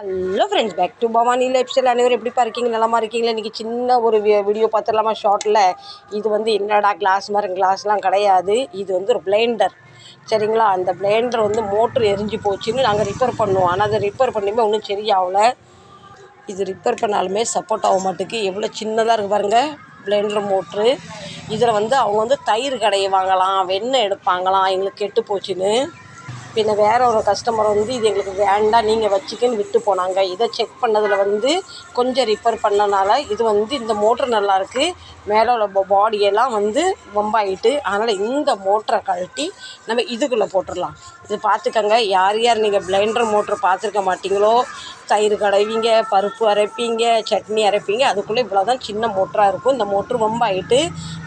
Hello friends back to Bhavani life style அனைவரும் எப்படிப்பா இருக்கீங்க? நலமா இருக்கீங்களா? இன்றைக்கி சின்ன ஒரு வீடியோ பார்த்துடலாமா? ஷார்ட்டில் இது வந்து என்னடா கிளாஸ் மாதிரி கிளாஸ்லாம் கிடையாது. இது வந்து ஒரு பிளைண்டர் சரிங்களா? அந்த பிளைண்டர் வந்து மோட்ரு எரிஞ்சு போச்சுன்னு நாங்கள் ரிப்பேர் பண்ணுவோம். ஆனால் அதை ரிப்பேர் பண்ணியுமே ஒன்றும் சரியாகல. இது ரிப்பேர் பண்ணாலுமே சப்போர்ட் ஆக மாட்டேக்கு எவ்வளோ சின்னதாக இருக்குது பாருங்கள் பிளைண்டர் மோட்ரு இதில் வந்து அவங்க வந்து தயிர் கடையை வாங்கலாம் வெண்ணெய் எடுப்பாங்களாம். எங்களுக்கு கெட்டு போச்சுன்னு. பின்ன வேற ஒரு கஸ்டமர் வந்து இது எங்களுக்கு வேண்டாம் நீங்கள் வச்சுக்கன்னு விட்டு போனாங்க. இதை செக் பண்ணதில் வந்து கொஞ்சம் ரிப்பேர் பண்ணனால இது வந்து இந்த மோட்ரு நல்லாயிருக்கு மேலே உள்ள பாடியெல்லாம் வந்து வம்பாயிட்டு அதனால் இந்த மோட்டரை கழட்டி நம்ம இதுக்குள்ளே போட்டுடலாம் இது பார்த்துக்கங்க யார் யார் நீங்கள் பிளைண்டர் மோட்ரு பார்த்துருக்க மாட்டிங்களோ தயிர் கடைவீங்க பருப்பு அரைப்பீங்க சட்னி அரைப்பீங்க. அதுக்குள்ளே இவ்வளோ தான் சின்ன மோட்டராக இருக்கும். இந்த மோட்ரு வம்பாயிட்டு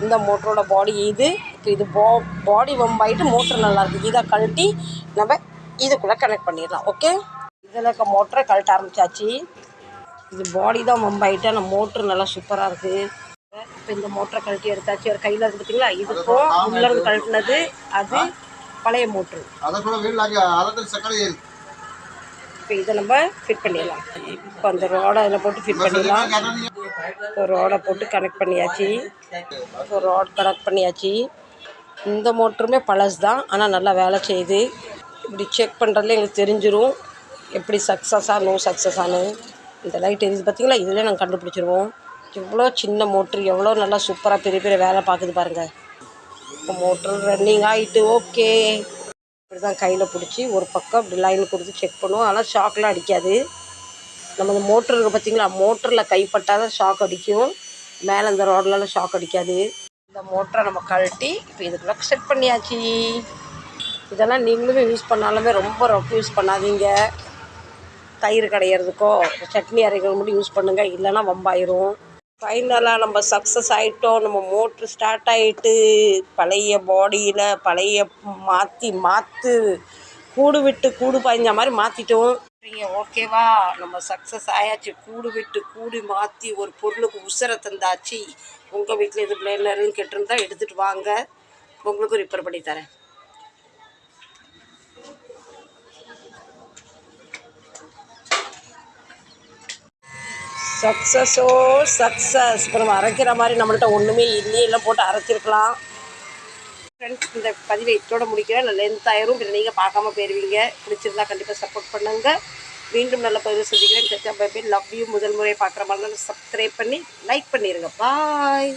இந்த மோட்டரோட பாடி இது இப்போ இது பா பாடி வம்பாயிட்டு மோட்ரு நல்லாயிருக்கு இதை கழட்டி நம்ம இதுக்குள்ளே கனெக்ட் பண்ணிடலாம். ஓகே இதில் இருக்க மோட்டரை கழட்ட ஆரம்பிச்சாச்சு. இது பாடி தான் வம்பாயிட்டு ஆனால் மோட்ரு நல்லா சூப்பராக இருக்குது இப்போ இந்த மோட்டரை கழட்டி எடுத்தாச்சு. ஒரு கையில் இருக்குது பார்த்தீங்களா இதுக்கும் உள்ளே இருந்து கழட்டினது அது பழைய மோட்ரு அதை கூட வீட்டில் அங்கே அலத்தில் சக்கரை ஏறி இப்போ இதை நம்ம ஃபிட் பண்ணிடலாம். இப்போ அந்த ரோடை அதில் போட்டு ஃபிட் பண்ணிடலாம். இப்போ ரோடை போட்டு கனெக்ட் பண்ணியாச்சு. இப்போ ரோட் கனெக்ட் பண்ணியாச்சு. இந்த மோட்டருமே பழசு தான் ஆனால் நல்லா வேலை செய்யுது. இப்படி செக் பண்ணுறதுல எங்களுக்கு தெரிஞ்சிடும் எப்படி சக்ஸஸாக நோ சக்ஸஸானு இந்த லைட் எரியுது பார்த்தீங்களா இதில் நாங்கள் கண்டுபிடிச்சிருவோம். இவ்வளோ சின்ன மோட்ரு எவ்வளோ நல்லா சூப்பராக பெரிய பெரிய வேலை பார்க்குது பாருங்கள் இப்போ மோட்ரு ரன்னிங் ஆகிட்டு ஓகே இப்படி தான் கையில் பிடிச்சி ஒரு பக்கம் இப்படி லைன் கொடுத்து செக் பண்ணுவோம். ஆனால் ஷாக்லாம் அடிக்காது. நம்ம இந்த மோட்ரு இருக்குது பார்த்தீங்களா மோட்டரில் கைப்பட்டால் தான் ஷாக் அடிக்கும். மேலே இந்த ரோட்லலாம் ஷாக் அடிக்காது. இந்த மோட்டரை நம்ம கழட்டி இப்போ இதுக்குள்ள செட் பண்ணியாச்சு. இதெல்லாம் நீங்களுமே யூஸ் பண்ணாலுமே ரொம்ப ரொம்ப யூஸ் பண்ணாதீங்க. தயிர் கடையிறதுக்கோ சட்னி அரைக்கிறது மட்டும் யூஸ் பண்ணுங்கள் இல்லைன்னா வம்பாயிரும். ஃபைனலாக நம்ம சக்ஸஸ் ஆகிட்டோம் நம்ம மோட்ரு ஸ்டார்ட் ஆகிட்டு பழைய பாடியில் பழைய மாற்றி மாற்று கூடு விட்டு கூடு பாய்ஞ்ச மாதிரி மாற்றிட்டோம் நீங்கள் ஓகேவா நம்ம சக்ஸஸ் ஆயாச்சு. கூடு விட்டு கூடு மாற்றி ஒரு பொருளுக்கு உசரை தந்தாச்சு. உங்கள் வீட்டில் இது பிளேனருன்னு கேட்டிருந்தா எடுத்துகிட்டு வாங்க. உங்களுக்கும் ரிப்பேர் பண்ணி தரேன். சக்ஸஸோ சக்ஸஸ் இப்போ நம்ம அரைக்கிற மாதிரி நம்மள்கிட்ட ஒன்றுமே இல்லையே எல்லாம் போட்டு அரைச்சிருக்கலாம். ஃப்ரெண்ட்ஸ் இந்த பதிவை இத்தோட முடிக்கிறேன். நல்ல லென்த் ஆயிரும். பின்ன நீங்கள் பார்க்காம போயிடுவீங்க பிடிச்சிருந்தா கண்டிப்பாக சப்போர்ட் பண்ணுங்க. மீண்டும் நல்ல பதிவு சந்திக்கிறேன். லவ் யூ முதல் முறை பார்க்குற மாதிரி சப்ஸ்கிரைப் பண்ணி லைக் பண்ணிடுங்க பாய்